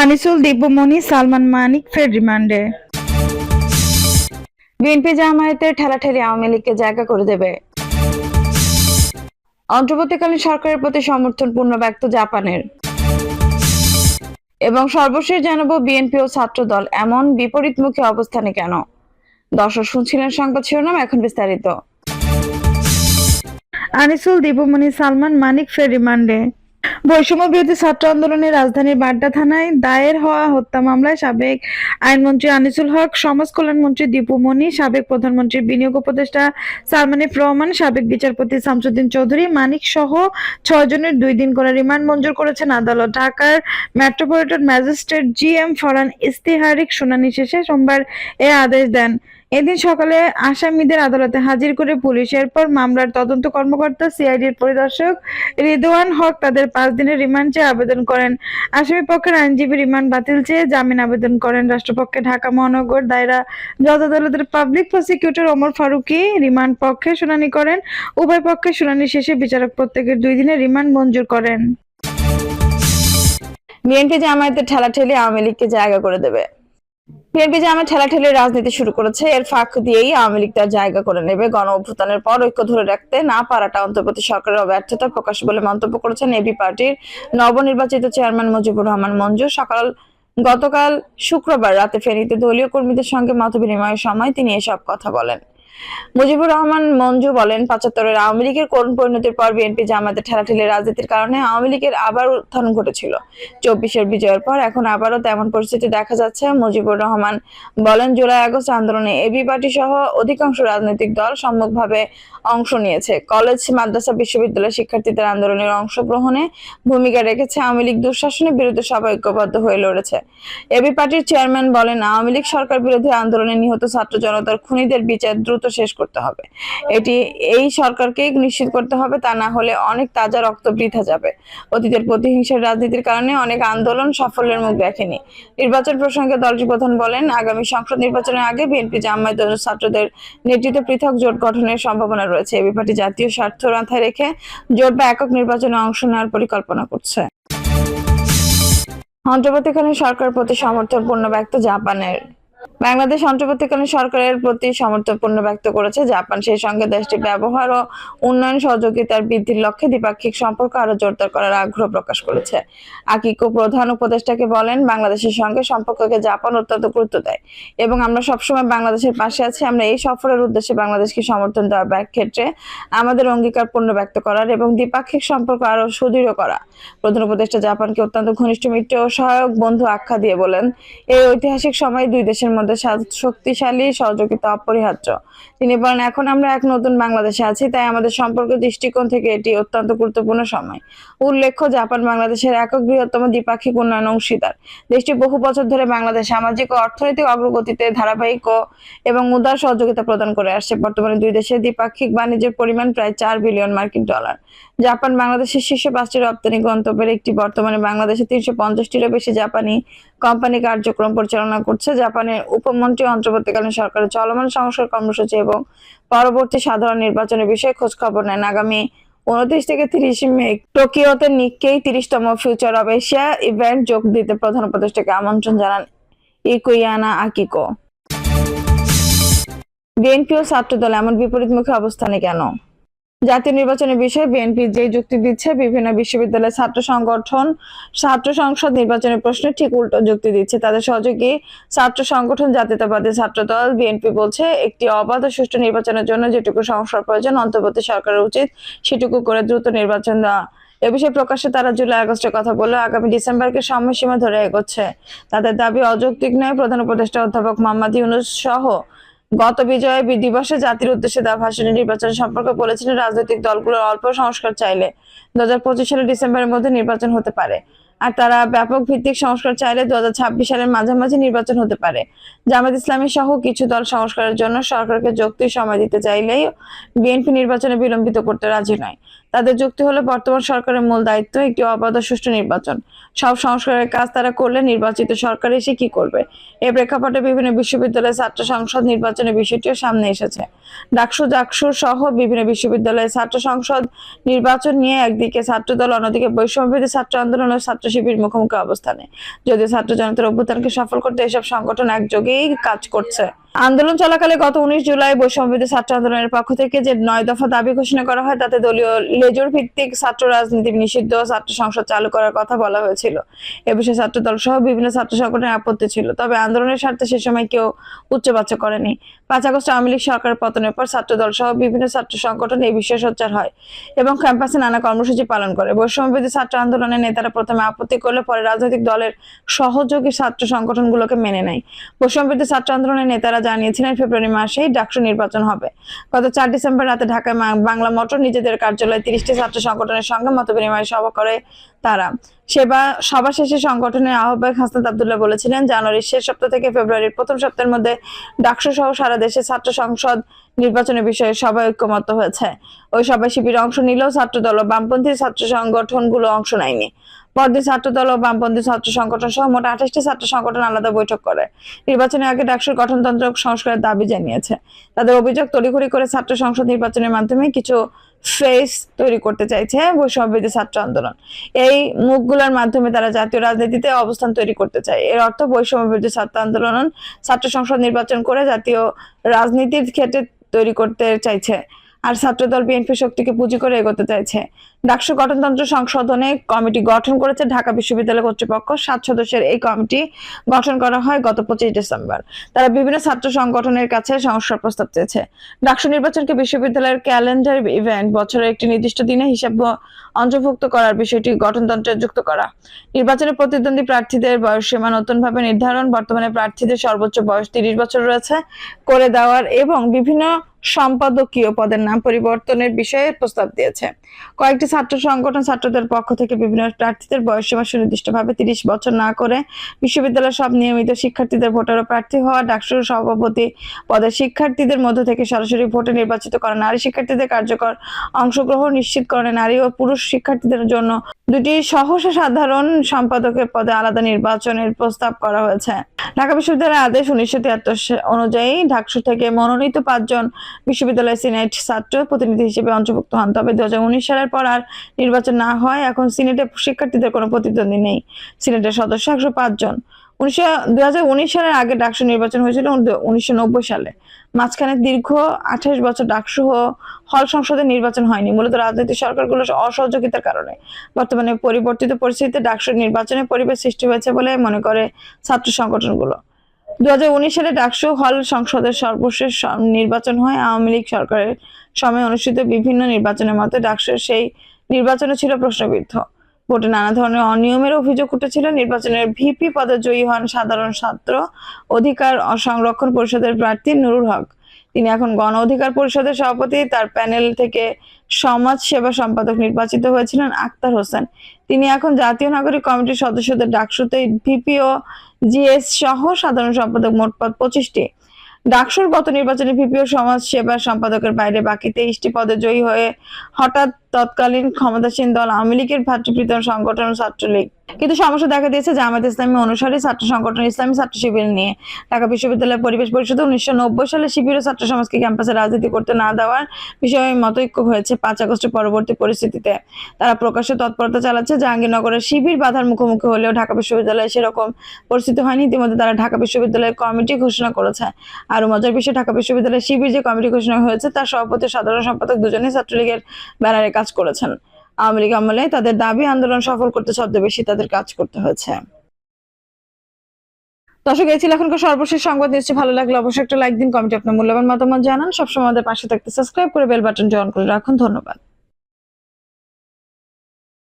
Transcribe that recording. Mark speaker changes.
Speaker 1: আনিসুল দিব্যমণি সালমান মানিক ফের রিমান্ডে বিএনপি জামায়াতের ঠেলাঠেলি আওয়ামী লীগকে জায়গা করে দেবে। অন্তর্বর্তীকালীন সরকারের প্রতি সমর্থন পূর্ণ ব্যক্ত জাপানের। এবং সর্বশেষ জানাব বিএনপি ও ছাত্র দল এমন বিপরীতমুখী অবস্থানে কেন? দর্শক শুনছিলেন সংবাদ শিরোনাম এখন বিস্তারিত। আনিসুল দীপমণি সালমান মানিক ফের রিমান্ডে বৈষম্য বিরোধী ছাত্র আন্দোলনে রাজধানীর বাড্ডা থানায় দায়ের হওয়া হত্যা মামলায় সাবেক আইনমন্ত্রী আনিসুল হক, সমাজ কল্যাণ মন্ত্রী দীপুমণি সাবেক প্রধানমন্ত্রী বিনিয়োগ উপদেষ্টা সালমানিফ রহমান, সাবেক বিচারপতি শামসুদ্দিন চৌধুরী, মানিক সহ ছয় জনের দুই দিন করে রিমান্ড মঞ্জুর করেছেন আদালত। ঢাকার মেট্রোপলিটন ম্যাজিস্ট্রেট জি এম ফরান ইস্তিহারিক শুনানি শেষে সোমবার এ আদেশ দেন। এদিন সকালে আসামিদের আদালতে হাজির করে পুলিশের পর মামলার তদন্ত কর্মকর্তা সিআইডির পরিদর্শক রিদওয়ান হক তাদের পাঁচ দিনের রিমান্ড চেয়ে আবেদন করেন। আসামি পক্ষের আইনজীবী রিমান্ড বাতিল চেয়ে জামিন আবেদন করেন। রাষ্ট্রপক্ষে ঢাকা মহানগর দায়রা জজ আদালতের public prosecutor Omar Faruki remand পক্ষে শুনানি করেন। উভয় পক্ষে শুনানি শেষে বিচারক প্রত্যেকের দুই দিনের রিমান্ড মঞ্জুর করেন। বিএনপি জামায়াতের ঠেলাঠেলি আওয়ামী লীগকে জায়গা করে দেবে। বিএনপি ঠেলা ঠেলি রাজনীতি শুরু করেছে। এর ফাঁক দিয়েই আওয়ামী লীগ তার জায়গা করে নেবে। গণ অভ্যুত্থানের পর ঐক্য ধরে রাখতে না পারাটা অন্তর্বর্তী সরকারের অব্যর্থতা প্রকাশ বলে মন্তব্য করেছেন এবি পার্টির নবনির্বাচিত চেয়ারম্যান মুজিবুর রহমান মঞ্জু। সকাল গতকাল শুক্রবার রাতে ফেনীতে দলীয় কর্মীদের সঙ্গে মতবিনিময়ের সময় তিনি এসব কথা বলেন। মুজিবুর রহমান মঞ্জু বলেন, পঁচাত্তরের আওয়ামী লীগের করুণ পরিণতির পর বিএনপি জামায়াতের ঠেলাঠেলি রাজনীতির কারণে আওয়ামী লীগের আবার উত্থান ঘটেছিল। চব্বিশের বিজয়ের পর এখন আবারও তেমন পরিস্থিতি দেখা যাচ্ছে, মুজিবুর রহমান বলেন, জুলাই আগস্ট আন্দোলনে এবি পার্টি সহ অধিকাংশ রাজনৈতিক দল সম্মুখভাবে অংশ নিয়েছে। কলেজ, মাদ্রাসা বিশ্ববিদ্যালয় শিক্ষার্থীদের আন্দোলনের অংশগ্রহণে ভূমিকা রেখেছে আওয়ামী লীগ দুঃশাসনের বিরুদ্ধে সবাই ঐক্যবদ্ধ হয়ে লড়েছে। এবি পার্টির চেয়ারম্যান বলেন, আওয়ামী লীগ সরকার বিরোধী আন্দোলনে নিহত ছাত্র জনতার খুনিদের বিচার দ্রুত শেষ করতে হবে। এটি এই সরকারকেই নিশ্চিত করতে হবে, তা না হলে অনেক তাজা রক্ত বৃথা যাবে। অতীতের প্রতিহিংসার রাজনীতির কারণে অনেক আন্দোলন সাফল্যের মুখ দেখেনি। নির্বাচন প্রসঙ্গে দলটির প্রধান বলেন, আগামী সংসদ নির্বাচনের আগে বিএনপি, জামায়াত ছাত্রদের নেতৃত্বে পৃথক জোট গঠনের সম্ভাবনা রয়েছে। এবি পার্টি জাতীয় স্বার্থ মাথায় রেখে জোট বা একক নির্বাচনে অংশ নেওয়ার পরিকল্পনা করছে। অন্তর্বর্তীকালীন সরকার প্রতি সমর্থন পূর্ণ ব্যক্ত জাপানের বাংলাদেশ অন্তর্বর্তীকালীন সরকারের প্রতি সমর্থন ব্যক্ত করেছে জাপান। সেই সঙ্গে দেশটির ব্যবহার ও উন্নয়ন সহযোগিতার বৃদ্ধির লক্ষ্যে দ্বিপাক্ষিক সম্পর্ক আরও জোরদার করার আগ্রহ প্রকাশ করেছে। আকিকো প্রধান উপদেষ্টাকে বলেন, বাংলাদেশের সঙ্গে সম্পর্ককে জাপান অত্যন্ত গুরুত্ব দেয় এবং আমরা সবসময় বাংলাদেশের পাশে আছি। আমরা এই সফরের উদ্দেশ্যে বাংলাদেশকে সমর্থন দেওয়ার ক্ষেত্রে আমাদের অঙ্গীকার পূর্ণ ব্যক্ত করার এবং দ্বিপাক্ষিক সম্পর্ক আরও সুদৃঢ় করা। প্রধান উপদেষ্টা জাপানকে অত্যন্ত ঘনিষ্ঠ মিত্র ও সহায়ক বন্ধু আখ্যা দিয়ে বলেন, এই ঐতিহাসিক সময় দুই দেশের মধ্যে শক্তিশালী, সহযোগিতা, অপরিহার্য। তিনি বলেন, এখন আমরা এক নতুন বাংলাদেশে আছি, তাই আমাদের সম্পর্ক দৃষ্টিকোণ থেকে এটি অত্যন্ত গুরুত্বপূর্ণ সময়। উল্লেখ্য, জাপান বাংলাদেশের একক বৃহত্তম দ্বিপাক্ষিক উন্নয়ন অংশীদার। দেশটি বহু বছর ধরে বাংলাদেশ সামাজিক ও অর্থনৈতিক অগ্রগতিতে ধারাবাহিক এবং উদার সহযোগিতা প্রদান করে আসছে। বর্তমানে দুই দেশের দ্বিপাক্ষিক বাণিজ্যের পরিমাণ প্রায় চার বিলিয়ন মার্কিন ডলার। জাপান বাংলাদেশের শীর্ষ পাঁচটি রপ্তানি গন্তব্যের একটি। বর্তমানে বাংলাদেশে তিনশো পঞ্চাশটিরও বেশি জাপানি কোম্পানি কার্যক্রম পরিচালনা করছে। জাপানের উপমন্ত্রী অন্তর্বর্তীকালীন সরকারের চলমান সংস্কার কর্মসূচি এবং পরবর্তী সাধারণ নির্বাচনের বিষয়ে খোঁজ খবর নেন। আগামী উনত্রিশ থেকে তিরিশ মে টোকিওতে নিক্কেই তিরিশতম ফিউচার অব এশিয়া ইভেন্ট যোগ দিতে প্রধান উপদেষ্টাকে আমন্ত্রণ জানান ইকুইয়ানা আকিকো। বিএনপি ও ছাত্রদল এমন বিপরীতমুখী অবস্থানে কেন? জাতীয় নির্বাচনের বিষয়ে বিএনপি যে যুক্তি দিচ্ছে, বিভিন্ন বিশ্ববিদ্যালয়ের ছাত্র সংগঠন, ছাত্র সংসদ নির্বাচনের প্রশ্নে ঠিক উল্টো যুক্তি দিচ্ছে। তাদের সহযোগী ছাত্র সংগঠন জাতীয়তাবাদী ছাত্র দল বিএনপি বলছে, একটি অবাধ ও সুষ্ঠু নির্বাচনের জন্য যেটুকু সংস্কার প্রয়োজন, অন্তর্বর্তী সরকারের উচিত সেটুকু করে দ্রুত নির্বাচন দেওয়া। এ বিষয়ে প্রকাশ্যে তারা জুলাই আগস্টের কথা বলে আগামী ডিসেম্বরকে সময়সীমা ধরে এগোচ্ছে। তাদের দাবি অযৌক্তিক নয়। প্রধান উপদেষ্টা অধ্যাপক মোহাম্মদ ইউনুস সহ গত বিজয় দিবসে জাতির উদ্দেশ্যে দেওয়া ভাষণে নির্বাচন সম্পর্কে বলেছিলেন রাজনৈতিক দলগুলোর অল্প সংস্কার চাইলে দু হাজার পঁচিশ সালের ডিসেম্বরের মধ্যে নির্বাচন হতে পারে। আর তারা ব্যাপক ভিত্তিক সংস্কার চাইলে দু হাজার ছাব্বিশ সালের মাঝামাঝি নির্বাচন হতে পারে। জামাত ইসলামী সহ কিছু দল সংস্কারের জন্য সরকারকে যৌক্তিক সময় দিতে চাইলেই বিএনপি নির্বাচনে বিলম্বিত করতে রাজি নয়। তাদের যুক্তি হলো, বর্তমান সরকারের মূল দায়িত্ব একটি অবাধ সুষ্ঠু নির্বাচন। সব সংস্কারের কাজ তারা করলে নির্বাচিত সরকার এসে কি করবে? এ প্রেক্ষাপটে বিভিন্ন বিশ্ববিদ্যালয়ের ছাত্র সংসদ নির্বাচনের বিষয়টিও সামনে এসেছে। ডাকসু, জাকসু সহ বিভিন্ন বিশ্ববিদ্যালয়ের ছাত্র সংসদ নির্বাচন নিয়ে একদিকে ছাত্রদল, অন্যদিকে বৈষম্যবিরোধী ছাত্র আন্দোলন ও ছাত্র শিবির মুখোমুখি অবস্থানে। যদিও ছাত্র জনতার অভ্যুত্থানকে সফল করতে এসব সংগঠন একযোগেই কাজ করছে। আন্দোলন চলাকালে গত উনিশ জুলাই বৈষম্যবিরোধী ছাত্র আন্দোলনের পক্ষ থেকে যে নয় দফা দাবি ঘোষণা করা হয়, তাতে দলীয় লেজুর ভিত্তিক ছাত্র রাজনীতি নিষিদ্ধ ছাত্র সংসদ চালু করার কথা বলা হয়েছিল। এ বিষয়ে ছাত্র দল সহ বিভিন্ন ছাত্র সংগঠনের আপত্তি ছিল। তবে আন্দোলনের স্বার্থে সে সময় কেউ উচ্চবাচ্য করেনি। পাঁচ আগস্ট আওয়ামী লীগ সরকারের পতনের পর ছাত্র দল সহ বিভিন্ন ছাত্র সংগঠন এই বিষয়ে সোচ্চার হয় এবং ক্যাম্পাসে নানা কর্মসূচি পালন করে। বৈষম্যবিরোধী ছাত্র আন্দোলনের নেতারা প্রথমে আপত্তি করলে পরে রাজনৈতিক দলের সহযোগী ছাত্র সংগঠনগুলোকে মেনে নেয়। বৈষম্যবিরোধী ছাত্র আন্দোলনের নেতারা জানিয়েছিলেন, ফেব্রুয়ারি মাসেই ডাকসু নির্বাচন হবে। গত চার ডিসেম্বর রাতে ঢাকায় বাংলা মোটর নিজেদের কার্যালয়ে তিরিশটি ছাত্র সংগঠনের সঙ্গে মতবিনিময় সভা করে তারা। সেবা, সভা শেষে সংগঠনের আহ্বায়ক হাসনাত আবদুল্লাহ বলেছিলেন, জানুয়ারির শেষ সপ্তাহ থেকে ফেব্রুয়ারির প্রথম সপ্তাহের মধ্যে ডাকসু সহ সারা দেশে ছাত্র সংসদ নির্বাচনের বিষয়ে সবাই ঐক্যমত হয়েছে। ওই সভায় শিবির অংশ নিলেও ছাত্রদল ও বামপন্থী ছাত্র সংগঠনগুলো অংশ নেয়নি। পরদিন ছাত্রদল ও বামপন্থী ছাত্র সংগঠন সহ মোট আঠাশটি ছাত্র সংগঠন আলাদা বৈঠক করে। নির্বাচনের আগে ডাকসুর গঠনতন্ত্র সংস্কারের দাবি জানিয়েছে। তাদের অভিযোগ, তড়িঘড়ি করে ছাত্র সংসদ নির্বাচনের মাধ্যমে কিছু ফেস তৈরি করতে চাইছে বৈষম্যবিরোধী ছাত্র আন্দোলন। এই মুখগুলোর মাধ্যমে তারা জাতীয় রাজনীতিতে অবস্থান তৈরি করতে চায়। এর অর্থ বৈষম্যবিরোধী ছাত্র আন্দোলন, ছাত্র সংসদ নির্বাচন করে জাতীয় রাজনীতির ক্ষেত্রে তৈরি করতে চাইছে। আর ছাত্রদল বিএনপি শক্তিকে পুঁজি করে এগোতে চাইছে। ডাকসু গঠনতন্ত্র সংশোধনে কমিটি গঠন করেছে ঢাকা বিশ্ববিদ্যালয় কর্তৃপক্ষ। সাত সদস্যের এই কমিটি গঠন করা হয় গত পঁচিশ ডিসেম্বর। তারা বিভিন্ন ছাত্র সংগঠনের কাছে সংস্কার প্রস্তাব চেয়েছে। ডাকসু নির্বাচনকে বিশ্ববিদ্যালয়ের ক্যালেন্ডার ইভেন্ট বছরের একটি নির্দিষ্ট দিনে হিসাব অন্তর্ভুক্ত করার বিষয়টি গঠনতন্ত্রে যুক্ত করা। নির্বাচনে প্রতিদ্বন্দ্বী প্রার্থীদের বয়স সীমা নতুনভাবে নির্ধারণ। বর্তমানে প্রার্থীদের সর্বোচ্চ বয়স তিরিশ বছর রয়েছে। করে দেওয়ার এবং বিভিন্ন সম্পাদকীয় পদের নাম পরিবর্তনের বিষয়ে প্রস্তাব দিয়েছে। কয়েকটি ছাত্র সংগঠন ছাত্রদের পক্ষ থেকে বিভিন্ন প্রার্থীদের বয়স সীমা সুনির্দিষ্টভাবে তিরিশ বছর না করে বিশ্ববিদ্যালয়ের সব নিয়মিত শিক্ষার্থীদের ভোটার ও প্রার্থী হওয়া ডাকসুর সভাপতি পদের শিক্ষার্থীদের মধ্য থেকে সরাসরি ভোটে নির্বাচিত করা নারী শিক্ষার্থীদের কার্যকর অংশগ্রহণ নিশ্চিত নিশ্চিতকরণে নারী ও পুরুষ শিক্ষার্থীদের জন্য দুটি সহসা সাধারণ সম্পাদকের পদে আলাদা নির্বাচনের প্রস্তাব করা হয়েছে। ঢাকা বিশ্ববিদ্যালয়ের আদেশ উনিশশো তিয়াত্তর অনুযায়ী ঢাকসু থেকে মনোনীত পাঁচজন বিশ্ববিদ্যালয় সিনেট ছাত্র প্রতিনিধি হিসেবে অন্তর্ভুক্ত হন। তবে দু সালের পর আর নির্বাচন না হয়, এখন সিনেটে শিক্ষার্থীদের কোনো প্রতিদ্বন্দ্বী নেই। সিনেটের সদস্য একশো জন। উনিশশো সালের আগে ডাকসু নির্বাচন হয়েছিল উনিশশো নব্বই সালে। মাঝখানে দীর্ঘ আঠাশ বছর ডাকসু হল সংসদে নির্বাচন হয়নি। মূলত রাজনৈতিক সরকারগুলোর অসহযোগিতার কারণে। বর্তমানে পরিবর্তিত পরিস্থিতিতে ডাকসুর নির্বাচনের পরিবেশ সৃষ্টি হয়েছে বলে মনে করে ছাত্র সংগঠনগুলো। দু হাজার উনিশ সালে ডাকসু হল সংসদের সর্বশেষ নির্বাচন হয় আওয়ামী লীগ সরকারের সময় অনুষ্ঠিত বিভিন্ন নির্বাচনের মতো ডাকসুর সেই নির্বাচনে ছিল প্রশ্নবিদ্ধ। ভোটে নানা ধরনের অনিয়মের অভিযোগ উঠেছিল। নির্বাচনের ভিপি পদে জয়ী হন সাধারণ ছাত্র অধিকার সংরক্ষণ পরিষদের প্রার্থী নুরুল হক। তিনি এখন গণ অধিকার পরিষদের সভাপতি। তার প্যানেল থেকে সমাজ সেবা সম্পাদক নির্বাচিত হয়েছিলেন আক্তার হোসেন। তিনি এখন জাতীয় নাগরিক কমিটির সদস্যদের ডাকসুতে ভিপিও জিএস সহ সাধারণ সম্পাদক মোট পদ পঁচিশটি। ডাকসুর গত নির্বাচনে ভিপিও সমাজ সেবা সম্পাদকের বাইরে বাকি তেইশটি পদে জয়ী হয়ে হঠাৎ তৎকালীন ক্ষমতাসীন দল আওয়ামী লীগের ভাতৃপ্রীতম সংগঠন ছাত্রলীগ কিন্তু সমস্যা দেখা দিয়েছে জামাত ইসলামী অনুসারী ছাত্র সংগঠন ইসলামী ছাত্র শিবির নিয়ে ঢাকা বিশ্ববিদ্যালয় পরিবেশ পরিষদ উনিশশো নব্বই সালে শিবির ছাত্র সমাজকে ক্যাম্পাসে রাজনীতি করতে না দেওয়ার বিষয়ে মতৈক্য হয়েছে পাঁচ আগস্টের পরবর্তী পরিস্থিতিতে। তারা প্রকাশ্যে তৎপরতা চালাচ্ছে জাহাঙ্গীরনগরের শিবির বাধার মুখোমুখি হলেও ঢাকা বিশ্ববিদ্যালয়ে সেরকম পরিস্থিতি হয়নি। ইতিমধ্যে তারা ঢাকা বিশ্ববিদ্যালয়ের কমিটি ঘোষণা করেছে। আর মজার বিষয়, ঢাকা বিশ্ববিদ্যালয়ের শিবির যে কমিটি ঘোষণা হয়েছে, তার সভাপতি সাধারণ সম্পাদক দুজনেই ছাত্রলীগের ব্যানারে কাজ করেছেন। আওয়ামী লীগ আমলে তাদের দাবি, আন্দোলন সফল করতে সবচেয়ে বেশি তাদের কাজ করতে হয়েছে। দর্শক, এই ছিল এখনকার সর্বশেষ সংবাদ। নিশ্চয়ই ভালো লাগল অবশ্যই একটা লাইক দিন, কমেন্টে আপনার মূল্যবান মতামত জানান। সবসময় আমাদের পাশে থাকতে সাবস্ক্রাইব করে বেল বাটনটি অন করে রাখুন। ধন্যবাদ।